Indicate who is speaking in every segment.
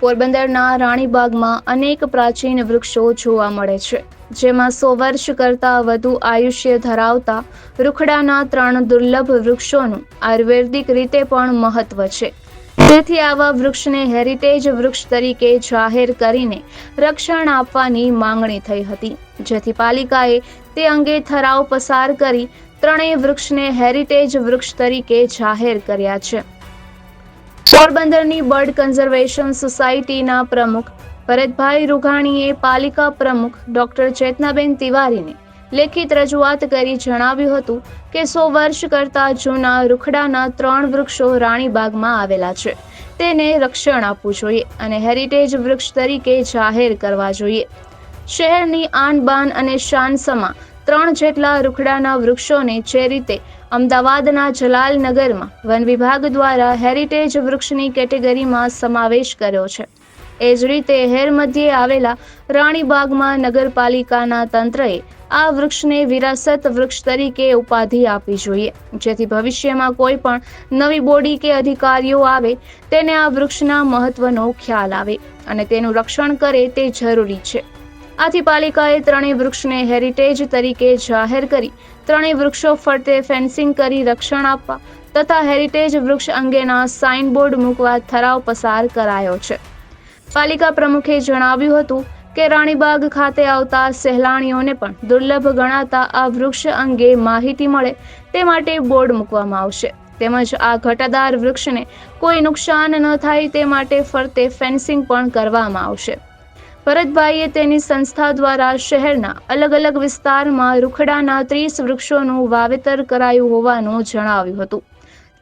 Speaker 1: પોરબંદરના રાણીબાગમાં અનેક પ્રાચીન વૃક્ષો જોવા મળે છે. જેમાં સો વર્ષ કરતાં વધુ આયુષ્ય ધરાવતા રૂખડાના ત્રણ દુર્લભ વૃક્ષોનું આયુર્વેદિક રીતે પણ મહત્વ છે. તેથી આવા વૃક્ષને હેરિટેજ વૃક્ષ તરીકે જાહેર કરીને રક્ષણ આપવાની માંગણી થઈ હતી. જેથી પાલિકાએ તે અંગે ઠરાવ પસાર કરી ત્રણેય વૃક્ષને હેરિટેજ વૃક્ષ તરીકે જાહેર કર્યા છે. પોરબંદરની બર્ડ કન્ઝર્વેશન સોસાયટીના પ્રમુખ ભરતભાઈ રૂઘાણીએ પાલિકા પ્રમુખ ડોક્ટર ચેતનાબેન તિવારીને લેખિત રજૂઆત કરી જણાવ્યું હતું કે સો વર્ષ કરતાં જૂના રૂખડાના ત્રણ વૃક્ષો રાણીબાગમાં આવેલા છે. તેને રક્ષણ આપવું જોઈએ અને હેરિટેજ વૃક્ષ તરીકે જાહેર કરવા જોઈએ. શહેરની આન બાન અને શાન સમા ત્રણ જેટલા રૂખડાના વૃક્ષોને જે રીતે અમદાવાદના જલાલનગરમાં વન વિભાગ દ્વારા હેરિટેજ વૃક્ષની કેટેગરીમાં સમાવેશ કર્યો છે. એ જ રીતે હેર મધ્યે આવેલા રાણીબાગમાં નગરપાલિકાના તંત્રએ આ વૃક્ષને વિરાસત વૃક્ષ તરીકે ઉપાધિ આપવી જોઈએ. જેથી ભવિષ્યમાં કોઈ પણ નવી બોડી કે અધિકારીઓ આવે, તેને આ વૃક્ષના મહત્વનો ખ્યાલ આવે અને તેનું રક્ષણ કરે તે જરૂરી છે. આથી પાલિકાએ ત્રણેય વૃક્ષને હેરિટેજ તરીકે જાહેર કરી ત્રણેય વૃક્ષો ફરતે ફેન્સિંગ કરી રક્ષણ આપવા તથા હેરિટેજ વૃક્ષ અંગેના સાઇનબોર્ડ મૂકવા ઠરાવ પસાર કરાયો છે. પાલિકા પ્રમુખે જણાવ્યું હતું કે રાણીબાગ ખાતે આવતા સહેલાણીઓને પણ દુર્લભ ગણાતા આ વૃક્ષ અંગે માહિતી મળે તે માટે બોર્ડ મૂકવામાં આવશે. તેમજ આ ઘટાદાર વૃક્ષને કોઈ નુકસાન ન થાય તે માટે ફરતે ફેન્સિંગ પણ કરવામાં આવશે. ભરતભાઈએ તેની સંસ્થા દ્વારા શહેરના અલગ અલગ વિસ્તારમાં રૂખડાના ત્રીસ વૃક્ષોનું વાવેતર કરાયું હોવાનું જણાવ્યું હતું.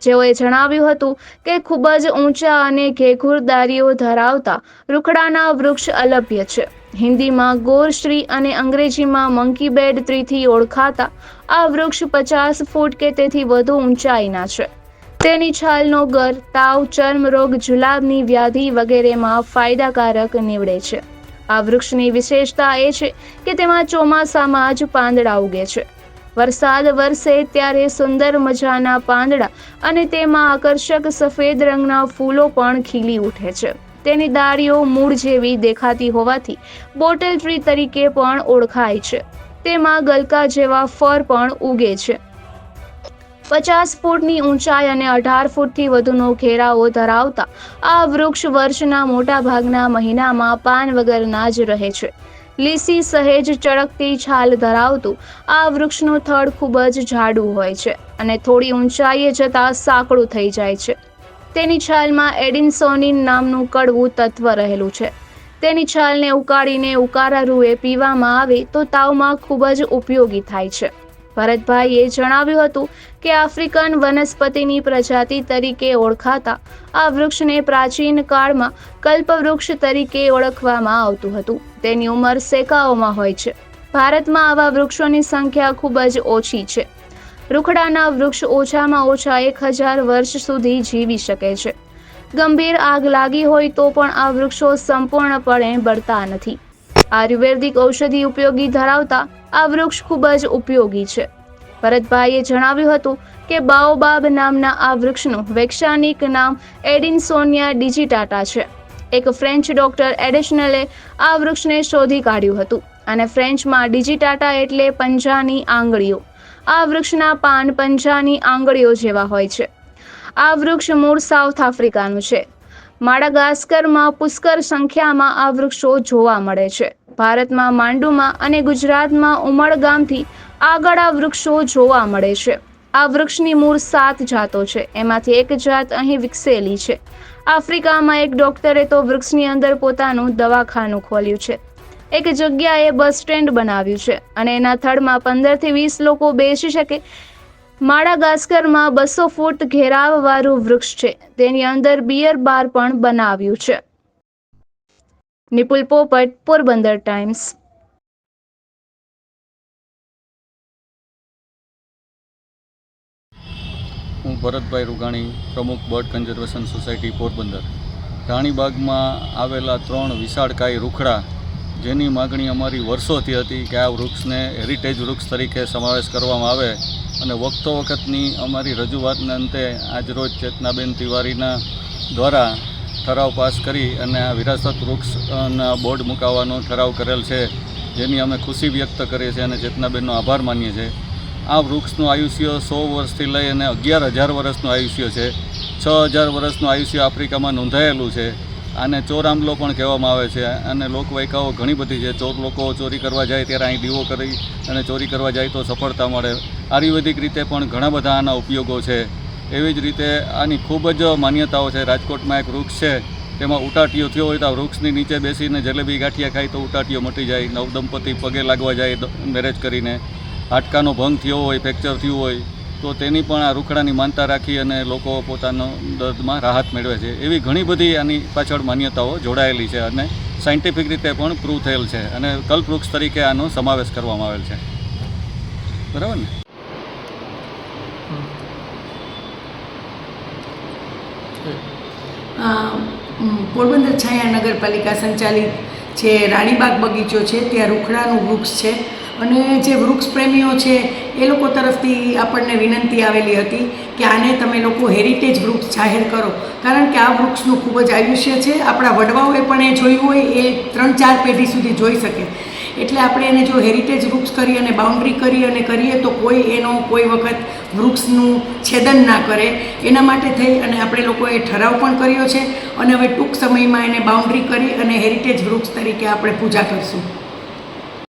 Speaker 1: જેઓએ જણાવ્યું હતું કે ખૂબ જ ઊંચા અને ઘેઘુરદારીઓ ધરાવતા રૂખડાના વૃક્ષ અલભ્ય છે. હિન્દીમાં ગોરશ્રી અને અંગ્રેજીમાં મંકી બેડ ત્રીથી ઓળખાતા આ વૃક્ષ પચાસ ફૂટ કે તેથી વધુ ઊંચાઈના છે. તેની છાલનો ગર, તાવ ચર્મરોગ જુલાબની વ્યાધિ વગેરેમાં ફાયદાકારક નીવડે છે. આ વૃક્ષની વિશેષતા એ છે કે તેમાં ચોમાસામાં જ પાંદડા ઉગે છે. વરસાદ વરસે ત્યારે સુંદર મજાના પાંદડા અને તેમાં આકર્ષક સફેદ રંગના ફૂલો પણ ખીલી ઉઠે છે. તેની ડાળીઓ મૂળ જેવી દેખાતી હોવાથી બોટલ ટ્રી તરીકે પણ ઓળખાય છે. તેમાં ગલકા જેવા ફર પણ ઉગે છે. પચાસ ફૂટની ઊંચાઈ અને અઢાર ફૂટથી વધુનો ઘેરાવો ધરાવતા આ વૃક્ષ વર્ષના મોટા ભાગના મહિનામાં પાન વગરના જ રહે છે. લીસી સહેજ ચળકતી છાલ ધરાવતું આ વૃક્ષનું થડ ખૂબ જ જાડું હોય છે અને થોડી ઊંચાઈએ જતાં સાંકડું થઈ જાય છે. તેની છાલમાં એડિન્સોનિન નામનું કડવું તત્વ રહેલું છે. તેની છાલને ઉકાળીને ઉકારા રૂએ પીવામાં આવે તો તાવમાં ખૂબ જ ઉપયોગી થાય છે. ભરતભાઈએ જણાવ્યું હતું કે આફ્રિકન વનસ્પતિની પ્રજાતિ તરીકે ઓળખાતા આ વૃક્ષને પ્રાચીન કાળમાં કલ્પવૃક્ષ તરીકે ઓળખવામાં આવતું હતું. તેની ઉંમર સેકાઓમાં હોય છે. ભારતમાં આવા વૃક્ષોની સંખ્યા ખૂબ જ ઓછી છે. રૂખડાના વૃક્ષ ઓછામાં ઓછા એક હજાર વર્ષ સુધી જીવી શકે છે. ગંભીર આગ લાગી હોય તો પણ આ વૃક્ષો સંપૂર્ણપણે બળતા નથી. આયુર્વેદિક ઔષધિ ઉપયોગી ધરાવતા આ વૃક્ષ ખૂબ જ ઉપયોગી છે. ભરતભાઈએ જણાવ્યું હતું કે બાઓબાબ નામના આ વૃક્ષનું વૈજ્ઞાનિક નામ એડિનસોનિયા ડિજિટાટા છે. એક ફ્રેન્ચ ડોક્ટર એડિશનલે આ વૃક્ષને શોધી કાઢ્યું હતું અને ફ્રેન્ચમાં ડિજિટાટા એટલે પંજાની આંગળીઓ. આ વૃક્ષના પાન પંજાની આંગળીઓ જેવા હોય છે. આ વૃક્ષ મૂળ સાઉથ આફ્રિકાનું છે. માડાગાસ્કરમાં પુષ્કળ સંખ્યામાં આ વૃક્ષો જોવા મળે છે. ભારતમાં, માંડુમાં અને ગુજરાતમાં ઉમળગામથી આગળ આ વૃક્ષો જોવા મળે છે. આ વૃક્ષની મૂળ સાત જાતો છે. એમાંથી એક જાત અહીં વિકસેલી છે. આફ્રિકામાં એક ડોક્ટરે તો વૃક્ષની અંદર પોતાનું દવાખાનું ખોલ્યું છે. એક જગ્યાએ બસ સ્ટેન્ડ બનાવ્યું છે અને એના થડમાં પંદરથી વીસ લોકો બેસી શકે માડાગાસ્કરમાં બસો ફૂટ ઘેરાવવાળું વૃક્ષ છે. તેની અંદર બિયર બાર પણ બનાવ્યું છે. નિપુલ પોપટ, પોરબંદર ટાઈમ્સ.
Speaker 2: હું ભરતભાઈ રૂગાણી, પ્રમુખ બર્ડ કન્ઝર્વેશન સોસાયટી, પોરબંદર. રાણીબાગમાં આવેલા ત્રણ વિશાળકાય રૂખડા, જેની માગણી અમારી વર્ષોથી હતી કે આ વૃક્ષને હેરિટેજ વૃક્ષ તરીકે સમાવેશ કરવામાં આવે. અને વખતો વખતની અમારી રજૂઆતને અંતે આજરોજ ચેતનાબેન તિવારીના દ્વારા ઠરાવ પાસ કરી અને આ વિરાસત વૃક્ષના બોર્ડ મુકાવવાનો ઠરાવ કરેલ છે, જેની અમે ખુશી વ્યક્ત કરીએ છીએ અને ચેતનાબેનનો આભાર માનીએ છીએ. આ વૃક્ષનું આયુષ્ય સો વર્ષથી લઈ અને અગિયાર હજાર વર્ષનું આયુષ્ય છે. છ હજાર વર્ષનું આયુષ્ય આફ્રિકામાં નોંધાયેલું છે. આને ચોર આંબલો પણ કહેવામાં આવે છે. અને લોકવાયકાઓ ઘણી બધી છે. ચોર લોકો ચોરી કરવા જાય ત્યારે અહીં દીવો કરી અને ચોરી કરવા જાય તો સફળતા મળે. આયુર્વેદિક રીતે પણ ઘણા બધા આના ઉપયોગો છે. એવી જ રીતે આની ખૂબ જ માન્યતાઓ છે. રાજકોટમાં એક વૃક્ષ છે. તેમાં ઉટાટીઓ થયો હોય તો વૃક્ષની નીચે બેસીને જલેબી ગાંઠિયા ખાય તો ઉટાટીઓ મટી જાય. નવદંપતિ પગે લાગવા જાય મેરેજ કરીને. હાડકાનો ભંગ થયો હોય, ફ્રેક્ચર થયું હોય તો તેની પણ આ રૂખડાની માનતા રાખી અને લોકો પોતાનો દર્દમાં રાહત મેળવે છે. એવી ઘણી બધી આની પાછળ માન્યતાઓ જોડાયેલી છે અને સાયન્ટિફિક રીતે પણ પ્રૂવ થયેલ છે અને કલ્પવૃક્ષ તરીકે આનો સમાવેશ કરવામાં આવેલ છે. બરાબર ને?
Speaker 3: પોરબંદર છાયા નગરપાલિકા સંચાલિત જે રાણીબાગ બગીચો છે, ત્યાં રૂખડાનું વૃક્ષ છે. અને જે વૃક્ષ પ્રેમીઓ છે, એ લોકો તરફથી આપણને વિનંતી આવેલી હતી કે આને તમે લોકો હેરિટેજ વૃક્ષ જાહેર કરો. કારણ કે આ વૃક્ષનું ખૂબ જ આયુષ્ય છે. આપણા વડવાઓએ પણ એ જોયું હોય, એ ત્રણ ચાર પેઢી સુધી જોઈ શકે. એટલે આપણે એને જો હેરિટેજ વૃક્ષ કરી અને બાઉન્ડ્રી કરી અને કરીએ તો કોઈ એનો કોઈ વખત વૃક્ષનું છેદન ના કરે. એના માટે થઈ અને આપણે લોકોએ ઠરાવ પણ કર્યો છે. અને હવે ટૂંક સમયમાં એને બાઉન્ડ્રી કરી અને હેરિટેજ વૃક્ષ તરીકે આપણે પૂજા કરશું.